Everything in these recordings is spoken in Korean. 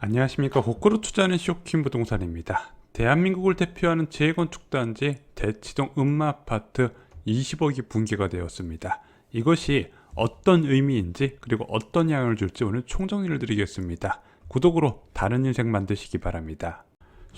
안녕하십니까 거꾸로 투자하는 쇼킹 부동산입니다. 대한민국을 대표하는 재건축 단지 대치동 음마 아파트 20억이 붕괴가 되었습니다. 이것이 어떤 의미인지 그리고 어떤 영향을 줄지 오늘 총정리를 드리겠습니다. 구독으로 다른 인생 만드시기 바랍니다.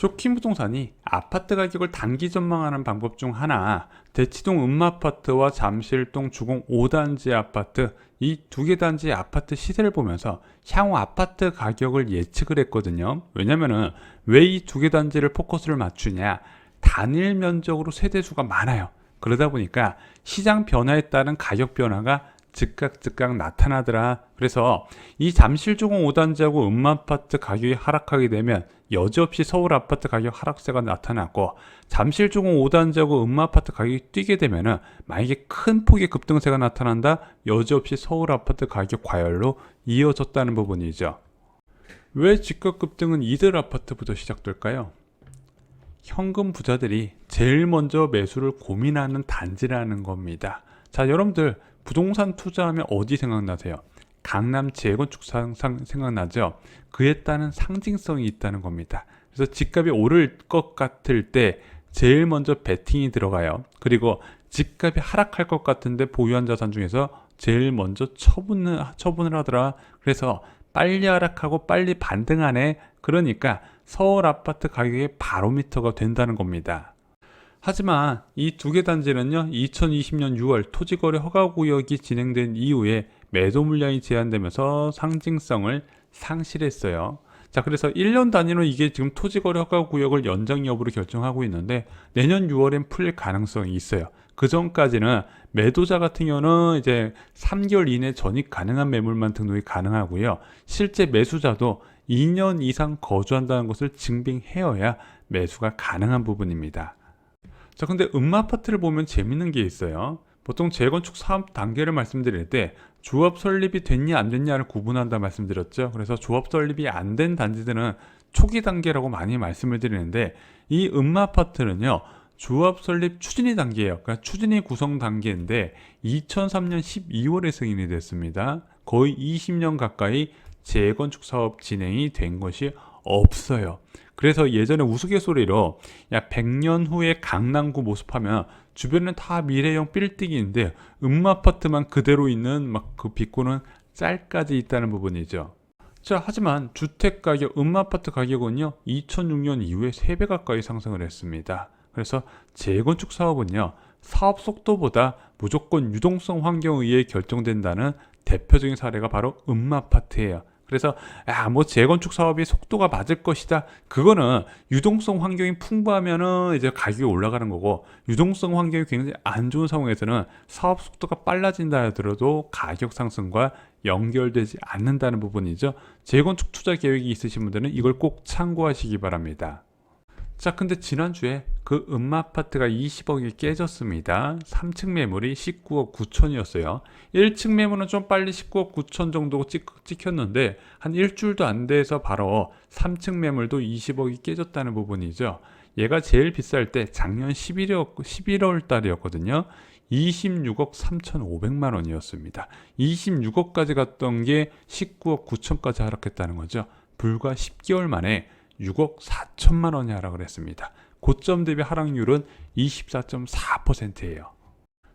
쇼킹 부동산이 아파트 가격을 단기 전망하는 방법 중 하나 대치동 음마아파트와 잠실동 주공 5단지 아파트 이 두 개 단지의 아파트 시세를 보면서 향후 아파트 가격을 예측을 했거든요. 왜냐면은 왜 이 두 개 단지를 포커스를 맞추냐? 단일 면적으로 세대수가 많아요. 그러다 보니까 시장 변화에 따른 가격 변화가 즉각 즉각 나타나더라. 그래서 이 잠실주공 5단지하고 음마아파트 가격이 하락하게 되면 여지없이 서울 아파트 가격 하락세가 나타나고 잠실주공 5단지하고 음마아파트 가격이 뛰게 되면은 만약에 큰 폭의 급등세가 나타난다. 여지없이 서울 아파트 가격 과열로 이어졌다는 부분이죠. 왜 집값 급등은 이들 아파트부터 시작될까요? 현금 부자들이 제일 먼저 매수를 고민하는 단지라는 겁니다. 자, 여러분들 부동산 투자하면 어디 생각나세요? 강남 재건축 상상 생각나죠? 그에 따른 상징성이 있다는 겁니다. 그래서 집값이 오를 것 같을 때 제일 먼저 베팅이 들어가요. 그리고 집값이 하락할 것 같은데 보유한 자산 중에서 제일 먼저 처분을 처분을 하더라. 그래서 빨리 하락하고 빨리 반등하네. 그러니까 서울 아파트 가격의 바로미터가 된다는 겁니다. 하지만 이 두 개 단지는요, 2020년 6월 토지거래 허가구역이 진행된 이후에 매도 물량이 제한되면서 상징성을 상실했어요. 자, 그래서 1년 단위로 이게 지금 토지거래 허가 구역을 연장 여부를 결정하고 있는데 내년 6월엔 풀릴 가능성이 있어요. 그 전까지는 매도자 같은 경우는 이제 3개월 이내 전입 가능한 매물만 등록이 가능하고요. 실제 매수자도 2년 이상 거주한다는 것을 증빙해야 매수가 가능한 부분입니다. 자, 근데 음마아파트를 보면 재밌는 게 있어요. 보통 재건축 사업 단계를 말씀드릴 때 조합 설립이 됐냐 안 됐냐를 구분한다 말씀드렸죠. 그래서 조합 설립이 안 된 단지들은 초기 단계라고 많이 말씀을 드리는데 이 음마 아파트는요. 조합 설립 추진이 단계예요. 그러니까 추진이 구성 단계인데 2003년 12월에 승인이 됐습니다. 거의 20년 가까이 재건축 사업 진행이 된 것이 없어요. 그래서 예전에 우스갯소리로 야 100년 후에 강남구 모습하면 주변은 다 미래형 빌딩인데 음마아파트만 그대로 있는 막 그 비꼬는 짤까지 있다는 부분이죠. 자, 하지만 주택 가격, 음마아파트 가격은요, 2006년 이후에 3배 가까이 상승을 했습니다. 그래서 재건축 사업은요, 사업 속도보다 무조건 유동성 환경에 의해 결정된다는 대표적인 사례가 바로 음마아파트예요. 그래서 아뭐 재건축 사업이 속도가 맞을 것이다. 그거는 유동성 환경이 풍부하면은 이제 가격이 올라가는 거고 유동성 환경이 굉장히 안 좋은 상황에서는 사업 속도가 빨라진다 하더라도 가격 상승과 연결되지 않는다는 부분이죠. 재건축 투자 계획이 있으신 분들은 이걸 꼭 참고하시기 바랍니다. 자, 근데 지난주에 그 음마아파트가 20억이 깨졌습니다. 3층 매물이 19억 9천이었어요. 1층 매물은 좀 빨리 19억 9천 정도 찍, 찍혔는데 한 일주일도 안 돼서 바로 3층 매물도 20억이 깨졌다는 부분이죠. 얘가 제일 비쌀 때 작년 11월, 11월 달이었거든요. 26억 3,500만 원이었습니다. 26억까지 갔던 게 19억 9천까지 하락했다는 거죠. 불과 10개월 만에 6억 4천만 원이 하락을 했습니다. 고점 대비 하락률은 24.4%예요.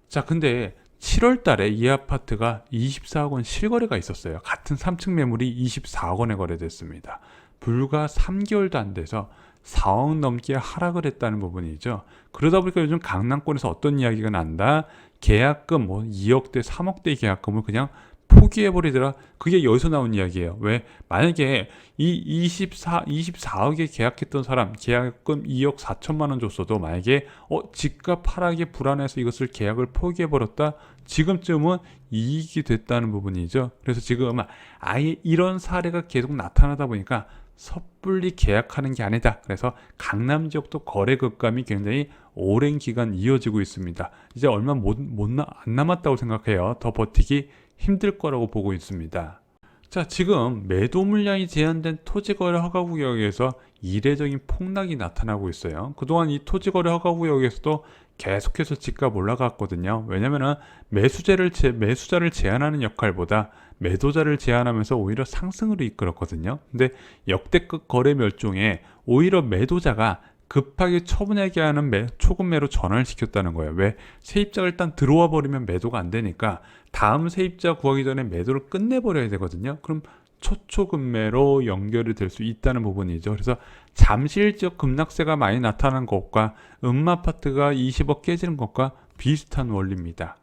자, 근데 7월 달에 이 아파트가 24억 원 실거래가 있었어요. 같은 3층 매물이 24억 원에 거래됐습니다. 불과 3개월도 안 돼서 4억 넘게 하락을 했다는 부분이죠. 그러다 보니까 요즘 강남권에서 어떤 이야기가 난다? 계약금 뭐 2억대, 3억대 계약금을 그냥 포기해버리더라. 그게 여기서 나온 이야기예요. 왜? 만약에 이 24, 24억에 계약했던 사람, 계약금 2억 4천만 원 줬어도 만약에, 어, 집값 하락에 불안해서 이것을 계약을 포기해버렸다? 지금쯤은 이익이 됐다는 부분이죠. 그래서 지금 아예 이런 사례가 계속 나타나다 보니까 섣불리 계약하는 게 아니다. 그래서 강남 지역도 거래 급감이 굉장히 오랜 기간 이어지고 있습니다. 이제 얼마 못, 못 나, 안 남았다고 생각해요. 더 버티기 힘들 거라고 보고 있습니다. 자, 지금 매도 물량이 제한된 토지거래 허가구역에서 이례적인 폭락이 나타나고 있어요. 그동안 이 토지거래 허가구역에서도 계속해서 집값 올라갔거든요. 왜냐면은 매수자를 제, 매수자를 제한하는 역할보다 매도자를 제한하면서 오히려 상승으로 이끌었거든요. 근데 역대급 거래 멸종에 오히려 매도자가 급하게 처분하게 하는 매, 초급매로 전환을 시켰다는 거예요. 왜? 세입자가 일단 들어와 버리면 매도가 안 되니까 다음 세입자 구하기 전에 매도를 끝내버려야 되거든요. 그럼 초초급매로 연결이 될 수 있다는 부분이죠. 그래서 잠실적 급락세가 많이 나타나는 것과 음마아파트가 20억 깨지는 것과 비슷한 원리입니다.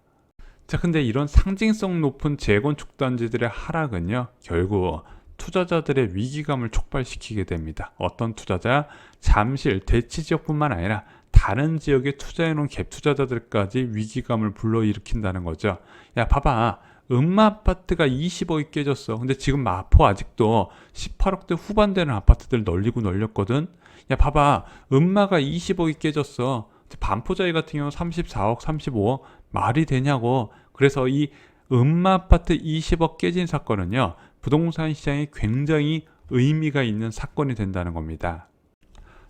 자, 근데 이런 상징성 높은 재건축 단지들의 하락은요, 결국 투자자들의 위기감을 촉발시키게 됩니다. 어떤 투자자, 잠실, 대치 지역뿐만 아니라 다른 지역에 투자해놓은 갭 투자자들까지 위기감을 불러일으킨다는 거죠. 야, 봐봐. 음마 아파트가 20억이 깨졌어. 근데 지금 마포 아직도 18억대 후반되는 아파트들 널리고 널렸거든. 야, 봐봐. 음마가 20억이 깨졌어. 반포자이 같은 경우 34억, 35억 말이 되냐고. 그래서 이 음마 아파트 20억 깨진 사건은요. 부동산 시장에 굉장히 의미가 있는 사건이 된다는 겁니다.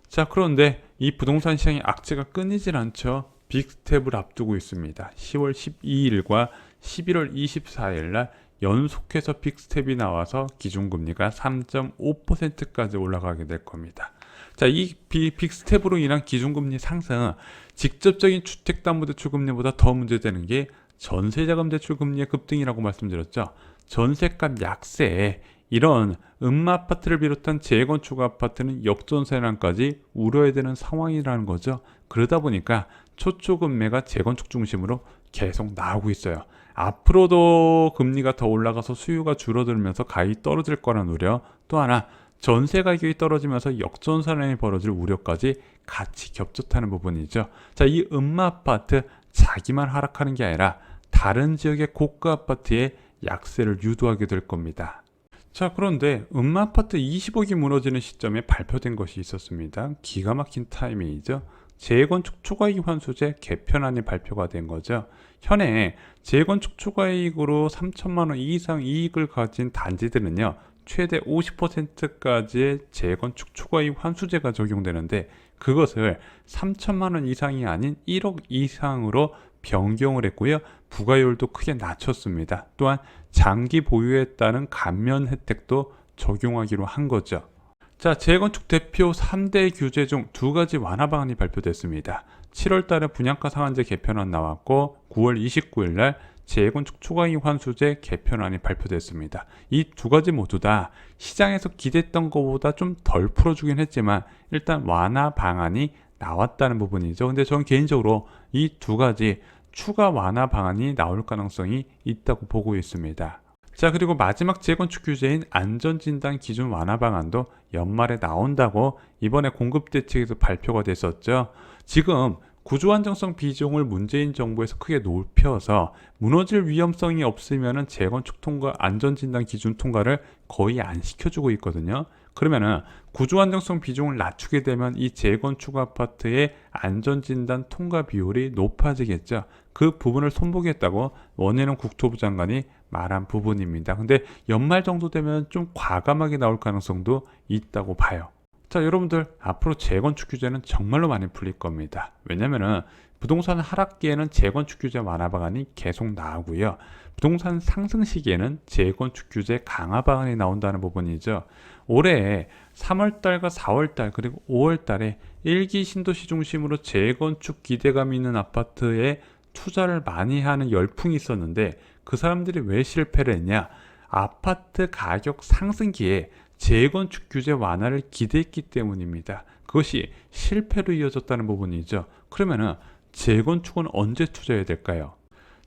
자, 그런데 이 부동산 시장의 악재가 끊이질 않죠. 빅스텝을 앞두고 있습니다. 10월 12일과 11월 24일 날 연속해서 빅스텝이 나와서 기준금리가 3.5%까지 올라가게 될 겁니다. 자, 이 비- 빅스텝으로 인한 기준금리 상승은 직접적인 주택담보대출금리보다 더 문제되는 게 전세자금 대출금리의 급등이라고 말씀드렸죠. 전세값 약세에 이런 음마 아파트를 비롯한 재건축 아파트는 역전세난까지 우려해야 되는 상황이라는 거죠. 그러다 보니까 초초 금매가 재건축 중심으로 계속 나오고 있어요. 앞으로도 금리가 더 올라가서 수요가 줄어들면서 가격이 떨어질 거란 우려 또 하나 전세 가격이 떨어지면서 역전선언이 벌어질 우려까지 같이 겹쳤다는 부분이죠. 자, 이 음마 아파트 자기만 하락하는 게 아니라 다른 지역의 고가 아파트에 약세를 유도하게 될 겁니다. 자, 그런데 음마 아파트 20억이 무너지는 시점에 발표된 것이 있었습니다. 기가 막힌 타이밍이죠. 재건축 초과이익 환수제 개편안이 발표가 된 거죠. 현행 재건축 초과이익으로 3천만 원 이상 이익을 가진 단지들은요. 최대 50%까지의 재건축 초과이익 환수제가 적용되는데 그것을 3천만 원 이상이 아닌 1억 이상으로 변경을 했고요. 부가율도 크게 낮췄습니다. 또한 장기 보유에 따른 감면 혜택도 적용하기로 한 거죠. 자, 재건축 대표 3대 규제 중 두 가지 완화 방안이 발표됐습니다. 7월 달에 분양가 상한제 개편안 나왔고 9월 29일 날 재건축 초과이익 환수제 개편안이 발표됐습니다. 이 두 가지 모두 다 시장에서 기대했던 것보다 좀 덜 풀어주긴 했지만 일단 완화 방안이 나왔다는 부분이죠. 근데 저는 개인적으로 이 두 가지 추가 완화 방안이 나올 가능성이 있다고 보고 있습니다. 자, 그리고 마지막 재건축 규제인 안전진단 기준 완화 방안도 연말에 나온다고 이번에 공급 대책에서 발표가 됐었죠. 지금 구조 안정성 비중을 문재인 정부에서 크게 높여서 무너질 위험성이 없으면은 재건축 통과 안전진단 기준 통과를 거의 안 시켜주고 있거든요. 그러면은 구조 안정성 비중을 낮추게 되면 이 재건축 아파트의 안전진단 통과 비율이 높아지겠죠. 그 부분을 손보겠다고 원희룡 국토부 장관이 말한 부분입니다. 근데 연말 정도 되면 좀 과감하게 나올 가능성도 있다고 봐요. 자, 여러분들 앞으로 재건축 규제는 정말로 많이 풀릴 겁니다. 왜냐면은 부동산 하락기에는 재건축 규제 완화 방안이 계속 나오고요. 부동산 상승 시기에는 재건축 규제 강화 방안이 나온다는 부분이죠. 올해 3월달과 4월달 그리고 5월달에 일기 신도시 중심으로 재건축 기대감 있는 아파트에 투자를 많이 하는 열풍이 있었는데 그 사람들이 왜 실패를 했냐? 아파트 가격 상승기에 재건축 규제 완화를 기대했기 때문입니다. 그것이 실패로 이어졌다는 부분이죠. 그러면은 재건축은 언제 투자해야 될까요?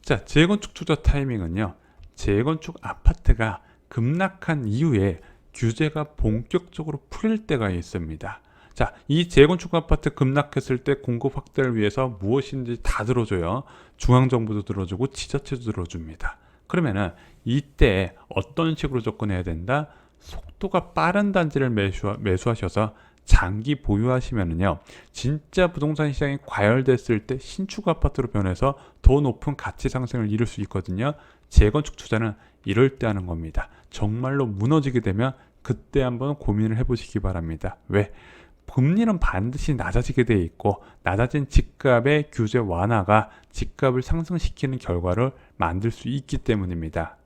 자, 재건축 투자 타이밍은요. 재건축 아파트가 급락한 이후에 규제가 본격적으로 풀릴 때가 있습니다. 자, 이 재건축 아파트 급락했을 때 공급 확대를 위해서 무엇인지 다 들어줘요. 중앙정부도 들어주고 지자체도 들어줍니다. 그러면은 이때 어떤 식으로 접근해야 된다? 속도가 빠른 단지를 매수, 매수 하셔서 장기 보유하시면은요, 진짜 부동산 시장이 과열됐을 때 신축 아파트로 변해서 더 높은 가치 상승을 이룰 수 있거든요. 재건축 투자는 이럴 때 하는 겁니다. 정말로 무너지게 되면 그때 한번 고민을 해보시기 바랍니다. 왜? 금리는 반드시 낮아지게 돼 있고 낮아진 집값의 규제 완화가 집값을 상승시키는 결과를 만들 수 있기 때문입니다.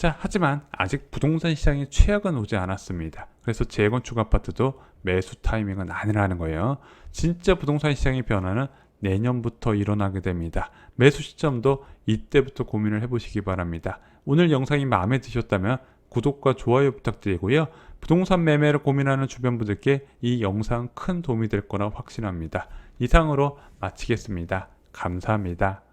자, 하지만 아직 부동산 시장의 최악은 오지 않았습니다. 그래서 재건축 아파트도 매수 타이밍은 아니라는 거예요. 진짜 부동산 시장의 변화는 내년부터 일어나게 됩니다. 매수 시점도 이때부터 고민을 해보시기 바랍니다. 오늘 영상이 마음에 드셨다면 구독과 좋아요 부탁드리고요. 부동산 매매를 고민하는 주변 분들께 이 영상 큰 도움이 될 거라 확신합니다. 이상으로 마치겠습니다. 감사합니다.